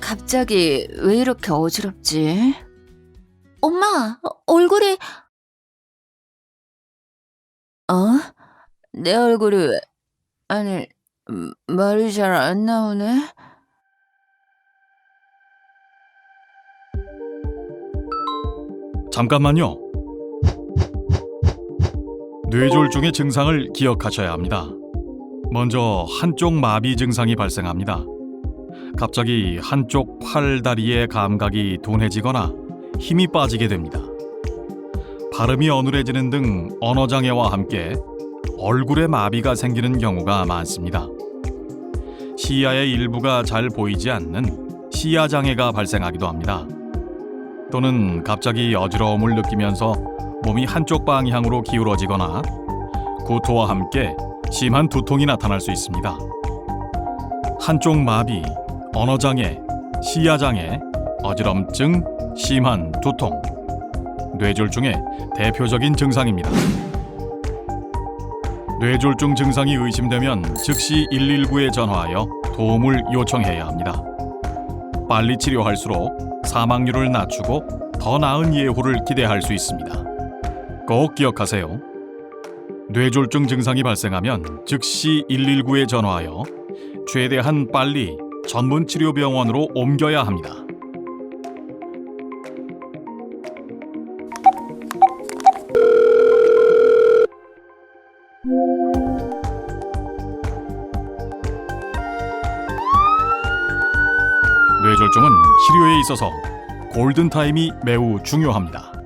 갑자기 왜 이렇게 어지럽지? 엄마, 얼굴이 어? 내 얼굴이 왜? 아니, 음, 말이 잘 안 나오네? 잠깐만요. 뇌졸중의 증상을 기억하셔야 합니다. 먼저 한쪽 마비 증상이 발생합니다. 갑자기 한쪽 팔, 다리의 감각이 둔해지거나 힘이 빠지게 됩니다. 발음이 어눌해지는 등 언어 장애와 함께 얼굴에 마비가 생기는 경우가 많습니다. 시야의 일부가 잘 보이지 않는 시야 장애가 발생하기도 합니다. 또는 갑자기 어지러움을 느끼면서 몸이 한쪽 방향으로 기울어지거나 구토와 함께 심한 두통이 나타날 수 있습니다. 한쪽 마비, 언어장애, 시야장애, 어지럼증, 심한 두통, 뇌졸중의 대표적인 증상입니다. 뇌졸중 증상이 의심되면 즉시 119에 전화하여 도움을 요청해야 합니다. 빨리 치료할수록 사망률을 낮추고 더 나은 예후를 기대할 수 있습니다. 꼭 기억하세요. 뇌졸중 증상이 발생하면 즉시 119에 전화하여 최대한 빨리 전문 치료 병원으로 옮겨야 합니다. 뇌졸중은 치료에 있어서 골든타임이 매우 중요합니다.